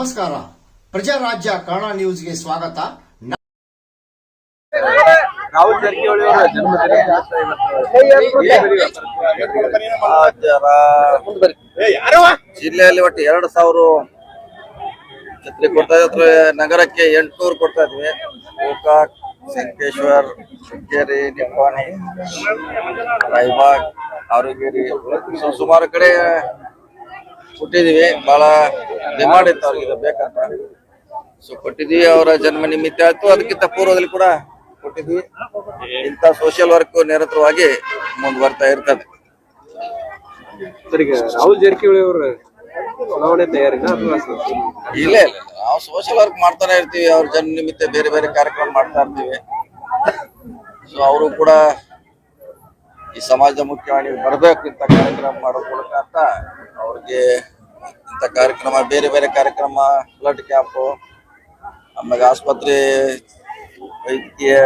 ನಮಸ್ಕಾರ. ಪ್ರಜಾರಾಜ್ಯ ಕನ್ನಡ ನ್ಯೂಸ್ಗೆ ಸ್ವಾಗತ. ರಾಹುಲ್ ಜಾರಕಿಹೊಳಿ ಅವರ ಜನ್ಮದಿನ ಜಿಲ್ಲೆಯಲ್ಲಿ ಒಟ್ಟು ಎರಡು ಸಾವಿರ ಛತ್ರಿ ಕೊಡ್ತಾ ಇದ್ರೆ ನಗರಕ್ಕೆ ಎಂಟುನೂರು ಕೊಡ್ತಾ ಇದ್ವಿ. ಗೋಕಾಕ್ ಸಂಕೇಶ್ವರ್ ಶೃಂಗೇರಿ ನಿಪ್ಪಾಣಿ ರಾಯಬಾಗ್ ಆರೋಗ್ಯರಿ ಸುಮಾರು ಕಡೆ ಕೊಟ್ಟಿದೀವಿ ಬಹಳ ಡಿಮಾಂಡ್ ಇತ್ತು ಅವ್ರಿಗೆ ಬೇಕಂತ ಸೊ ಕೊಟ್ಟಿದ್ವಿ ಅವರ ಜನ್ಮ ನಿಮಿತ್ತ ಆಯ್ತು. ಅದಕ್ಕಿಂತ ಪೂರ್ವದಲ್ಲಿ ಕೂಡ ಕೊಟ್ಟಿದ್ವಿ ಇಂತ ಸೋಷಿಯಲ್ ವರ್ಕ್ ನಿರಂತರವಾಗಿ ಮುಂದುವರ್ತಾ ಇರ್ತದೆ. ರಾಹುಲ್ ಜಾರಕಿಹೊಳಿ ಅವರ ಚುನಾವಣೆ ತಯಾರಿನ ಇಲ್ಲ ಇಲ್ಲ. ನಾವು ಸೋಷಿಯಲ್ ವರ್ಕ್ ಮಾಡ್ತಾನೆ ಇರ್ತೀವಿ. ಅವ್ರ ಜನ್ ನಿಮಿತ್ತ ಬೇರೆ ಬೇರೆ ಕಾರ್ಯಕ್ರಮ ಮಾಡ್ತಾ ಇರ್ತೀವಿ. ಸೊ ಅವರು ಕೂಡ ಈ ಸಮಾಜದ ಮುಖ್ಯವಾಗಿ ಬರಬೇಕು ಇಂತ ಕಾರ್ಯಕ್ರಮ ಮಾಡೋ ಮೂಲಕ ಅಂತ ಅವ್ರಿಗೆ ಇಂಥ ಕಾರ್ಯಕ್ರಮ ಬೇರೆ ಬೇರೆ ಕಾರ್ಯಕ್ರಮ ಬ್ಲಡ್ ಕ್ಯಾಂಪು ಆಮೇಲೆ ಆಸ್ಪತ್ರೆ ವೈದ್ಯಕೀಯ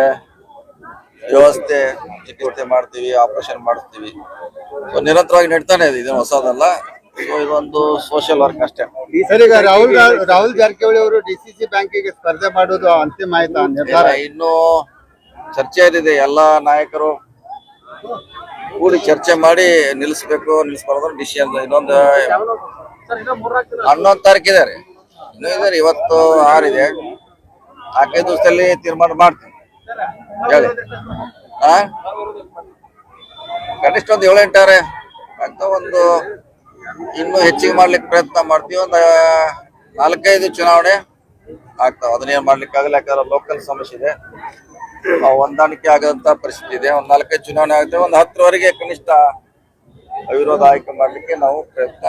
ವ್ಯವಸ್ಥೆ ಚಿಕಿತ್ಸೆ ಮಾಡ್ತೀವಿ ಆಪರೇಷನ್ ಮಾಡಿಸ್ತೀವಿ. ಸೊ ನಿರಂತರವಾಗಿ ನಡೀತಾನೆ ಇದೆ ಇದು ಹೊಸದಲ್ಲ. ಸೊ ಇದೊಂದು ಸೋಷಿಯಲ್ ವರ್ಕ್ ಅಷ್ಟೇ. ರಾಹುಲ್ ರಾಹುಲ್ ಜಾರಕಿಹೊಳಿ ಅವರು ಡಿಸಿಸಿ ಬ್ಯಾಂಕಿಗೆ ಸ್ಪರ್ಧೆ ಮಾಡೋದು ಅಂತಿಮ ಆಯ್ತಾ ನಿರ್ಧಾರ ಇನ್ನು ಚರ್ಚೆ ಇದೆ ಎಲ್ಲಾ ನಾಯಕರು ಕೂಡಿ ಚರ್ಚೆ ಮಾಡಿ ನಿಲ್ಲಿಸ್ಬೇಕು ನಿಲ್ಲಿಸ್ಬಾರ್ದು ಡಿಸಿಷನ್ ಇನ್ನೊಂದು ಹನ್ನೊಂದು ತಾರೀಕು ಇದೆ ರೀ. ಇನ್ನೂ ಇವತ್ತು ಆರಿದೆ ನಾಲ್ಕೈದು ದಿವಸದಲ್ಲಿ ತೀರ್ಮಾನ ಮಾಡ್ತೀನಿ. ಹೇಳಿ. ಕನಿಷ್ಠ ಒಂದು ಏಳು ಎಂಟಾರೆ ಅಂತ ಒಂದು ಇನ್ನೂ ಹೆಚ್ಚಿಗೆ ಮಾಡ್ಲಿಕ್ಕೆ ಪ್ರಯತ್ನ ಮಾಡ್ತೀವಿ. ಒಂದು ನಾಲ್ಕೈದು ಚುನಾವಣೆ ಆಗ್ತಾವ. ಅದನ್ನೇನ್ ಮಾಡ್ಲಿಕ್ಕೆ ಆಗಲ್ಲ, ಯಾಕಂದ್ರೆ ಲೋಕಲ್ ಸಮಸ್ಯೆ ಇದೆ. ಹೊಂದಾಣಿಕೆ ಆಗದಂತ ಪರಿಸ್ಥಿತಿ ಇದೆ. ಒಂದ್ ನಾಲ್ಕೈದು ಚುನಾವಣೆ ಆಗುತ್ತೆ ಒಂದ್ ಹತ್ತರವರೆಗೆ ಕನಿಷ್ಠ ಅವಿರೋಧ ಆಯ್ಕೆ ಮಾಡ್ಲಿಕ್ಕೆ ನಾವು ಪ್ರಯತ್ನ.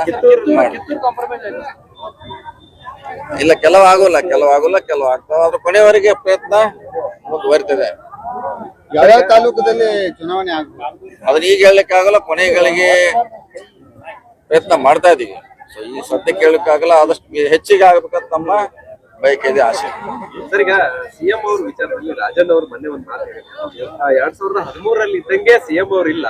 ಇಲ್ಲ ಕೆಲವು ಆಗೋಲ್ಲ ಕೆಲವು ಆಗೋಲ್ಲ ಕೆಲವು ಆಗ್ತಾವ. ಅದ್ರ ಕೊನೆಯವರೆಗೆ ಪ್ರಯತ್ನ ಮುಂದುವರಿತದೆ ಯಾವ್ಯಾವ ತಾಲೂಕದಲ್ಲಿ ಚುನಾವಣೆ ಆಗ್ಬೋದು ಅದನ್ನ ಈಗ ಹೇಳಲಿಕ್ಕೆ ಆಗಲ್ಲ ಕೊನೆಗಳಿಗೆ ಪ್ರಯತ್ನ ಮಾಡ್ತಾ ಇದೀವಿ. ಸೊ ಈ ಸದ್ಯ ಹೇಳಲಿಕ್ಕೆ ಆಗಲ್ಲ ಆದಷ್ಟು ಹೆಚ್ಚಿಗೆ ಆಗ್ಬೇಕಂತ ನಮ್ಮ ಬಯಕೆ ಇದೆ ಆಸೆ. ಸರ್ ಈಗ ಸಿಎಂ ಅವ್ರ ವಿಚಾರದಲ್ಲಿ ರಾಜನ್ ಅವ್ರು ಮೊನ್ನೆ ಒಂದು ಮಾತು ಎರಡ್ ಸಾವಿರದ ಹದಿಮೂರರಲ್ಲಿ ಇದ್ದಂಗೆ ಸಿಎಂ ಅವ್ರು ಇಲ್ಲ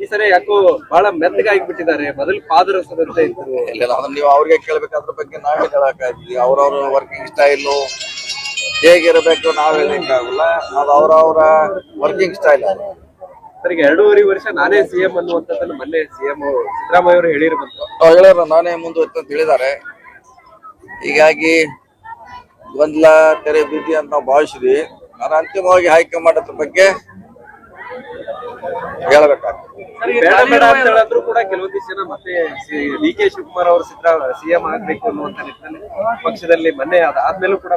ಈ ಸರಿ ಯಾಕೋ ಬಹಳ ಮೆತ್ತಗಾಗಿಬಿಟ್ಟಿದ್ದಾರೆ ಮೊದಲು ಪಾದರಸದಂತೆ ಇದ್ರು. ಇಲ್ಲ ಅದನ್ನ ನೀವು ಅವ್ರಿಗೆ ಕೇಳಬೇಕಾದ್ರ ಬಗ್ಗೆ ನಾವೇ ಹೇಳಕ್ಕಾಗಿ ಅವ್ರವ್ರ ವರ್ಕಿಂಗ್ ಸ್ಟೈಲ್ ಹೇಗಿರಬೇಕು ನಾವ್ ಹೇಳಕ್ಕಾಗಲ್ಲ. ಅದು ಅವ್ರವ್ರ ವರ್ಕಿಂಗ್ ಸ್ಟೈಲ್ ಅದು. ಸರ್ ಈಗ ಎರಡೂವರೆ ವರ್ಷ ನಾನೇ ಸಿಎಂ ಅನ್ನುವಂಥದ್ದನ್ನು ಮೊನ್ನೆ ಸಿಎಂ ಸಿದ್ದರಾಮಯ್ಯ ಅವರು ಹೇಳಿರ್ಬಂತು ನಾನೇ ಮುಂದುವರಿತ ಅಂತ ಹೇಳಿದ್ದಾರೆ. ಹೀಗಾಗಿ ಗೊಂದಲ ತೆರೆ ಬೀದಿ ಅಂತ ನಾವು ಭಾವಿಸಿದ್ವಿ. ನಾನು ಅಂತಿಮವಾಗಿ ಆಯ್ಕೆ ಮಾಡೋದ್ರ ಬಗ್ಗೆ ಹೇಳ್ಬೇಕಾಗ್ತದೆ. ಬೇಡ ಬೇಡ ಅಂತ ಹೇಳಿದ್ರು ಕೂಡ ಕೆಲವೊಂದಿಷ್ಟು ಜನ ಮತ್ತೆ ಡಿ ಕೆ ಶಿವಕುಮಾರ್ ಅವರು ಸಿದ್ದರಾಮ ಸಿಎಂ ಆಗ್ಬೇಕು ಅನ್ನುವಂತ ನಿಟ್ಟಿನಲ್ಲಿ ಪಕ್ಷದಲ್ಲಿ ಮೊನ್ನೆ ಅದಾದ್ಮೇಲೂ ಕೂಡ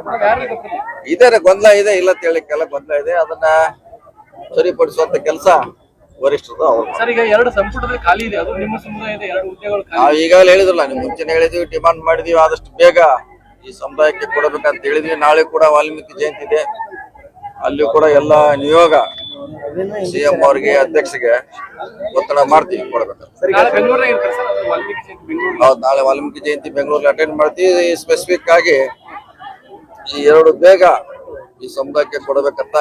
ಇದೇ ಗೊಂದಲ ಇದೆ ಇಲ್ಲ ಅಂತ ಹೇಳಿಕ್ಕೆಲ್ಲ ಗೊಂದಲ ಇದೆ. ಅದನ್ನ ಸರಿಪಡಿಸುವಂತ ಕೆಲಸ ವರಿಷ್ಠರು ಅವರು. ಸರ್ ಈಗ ಎರಡು ಸಂಪುಟದಲ್ಲಿ ಖಾಲಿ ಇದೆ. ಅದು ನಿಮ್ಮ ಸಮುದಾಯದ ಎರಡು ಹುದ್ದೆಗಳು ಖಾಲಿ ನಾವು ಈಗಾಗಲೇ ಹೇಳಿದ್ರಲ್ಲ ನಿಮ್ ಮುಂಚೆನೆ ಹೇಳಿದ್ವಿ ಡಿಮಾಂಡ್ ಮಾಡಿದೀವಿ ಆದಷ್ಟು ಬೇಗ ಈ ಸಮುದಾಯಕ್ಕೆ ಕೊಡಬೇಕಂತ ಹೇಳಿದ್ವಿ. ನಾಳೆ ಕೂಡ ವಾಲ್ಮೀಕಿ ಜಯಂತಿ ಇದೆ. ಅಲ್ಲಿ ಕೂಡ ಎಲ್ಲ ನಿಯೋಗ ಸಿಎಂ ಅವರಿಗೆ ಅಧ್ಯಕ್ಷಗೆ ಒತ್ತಡ ಮಾಡ್ತೀವಿ ಕೊಡ್ಬೇಕು. ನಾಳೆ ಬೆಂಗಳೂರಲ್ಲಿ ಇರ್ತಾರೆ ಸರ್ ವಾಲ್ಮೀಕಿ ಜಯಂತಿ ಬೆಂಗಳೂರು ಹೌದು ನಾಳೆ ವಾಲ್ಮೀಕಿ ಜಯಂತಿ ಬೆಂಗಳೂರಲ್ಲಿ ಅಟೆಂಡ್ ಮಾಡ್ತೀವಿ. ಸ್ಪೆಸಿಫಿಕ್ ಆಗಿ ಈ ಎರಡು ಬೇಗ ಈ ಸಮುದಾಯಕ್ಕೆ ಕೊಡಬೇಕಂತ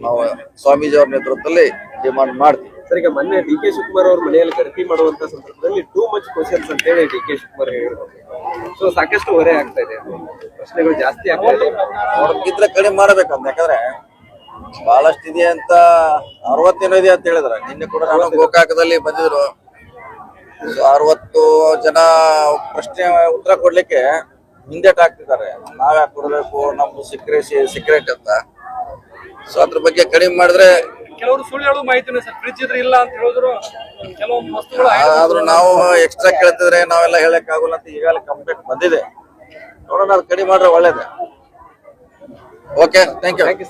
ನಾವು ಸ್ವಾಮೀಜಿ ಅವರ ನೇತೃತ್ವದಲ್ಲಿ ಡಿಮಾಂಡ್ ಮಾಡ್ತೀವಿ. ಸರಿ ಈಗ ಮೊನ್ನೆ ಡಿ ಕೆ ಶಿವಕುಮಾರ್ ಅವ್ರ ಮನೆಯಲ್ಲಿ ಗಣತಿ ಮಾಡುವಂತ ಸಂದರ್ಭದಲ್ಲಿ ಟೂ ಮಚ್ ಕ್ವಶನ್ಸ್ ಅಂತ ಹೇಳಿ ಡಿ ಕೆ ಶಿವಕುಮಾರ್ ಹೇಳಿದ್ರು. ಸೊ ಸಾಕಷ್ಟು ಹೊರೆ ಆಗ್ತಾ ಇದೆ. ಪ್ರಶ್ನೆಗಳು ಜಾಸ್ತಿ ಆಗ್ತಾ ಇದೆ. ಅವ್ರಿಗಿದ್ರೆ ಕಡಿಮೆ ಮಾಡಬೇಕಂತ ಯಾಕಂದ್ರೆ ಬಹಳಷ್ಟು ಇದೆ ಅಂತ ಅರವತ್ತೇನೋ ಇದೆ ಅಂತ ಹೇಳಿದ್ರ. ನಿನ್ನೆ ಕೂಡ ನಾನು ಗೋಕಾಕದಲ್ಲಿ ಬಂದಿದ್ರು. ಅರವತ್ತು ಜನ ಪ್ರಶ್ನೆ ಉತ್ತರ ಕೊಡ್ಲಿಕ್ಕೆ ಹಿಂದೇಟ್ ಹಾಕ್ತಿದ್ದಾರೆ ನಾವ್ಯಾಕೆ ಕೊಡ್ಬೇಕು? ನಮ್ದು ಸಿಕ್ರೆಸಿ ಸೀಕ್ರೆಟ್ ಅಂತ. ಸೊ ಅದ್ರ ಬಗ್ಗೆ ಕಡಿಮೆ ಮಾಡಿದ್ರೆ ಕೆಲವರು ಸುಳ್ಳು ಹೇಳೋ ಮಾಹಿತಿ ಸರ್. ಫ್ರಿಜ್ ಇದ್ರೆ ಇಲ್ಲ ಅಂತ ಹೇಳಿದ್ರು. ಕೆಲವೊಂದು ವಸ್ತುಗಳು ಆದ್ರೂ ನಾವು ಎಕ್ಸ್ಟ್ರಾ ಕೇಳ್ತಿದ್ರೆ ನಾವೆಲ್ಲ ಹೇಳಕ್ ಆಗೋಲ್ಲ ಅಂತ ಈಗಾಗಲೇ ಕಂಪ್ಲೇಂಟ್ ಬಂದಿದೆ. ನೋಡೋಣ ಅದು ಕಡಿಮೆ ಮಾಡ್ರೆ ಒಳ್ಳೇದೇ. Okay thank you thank you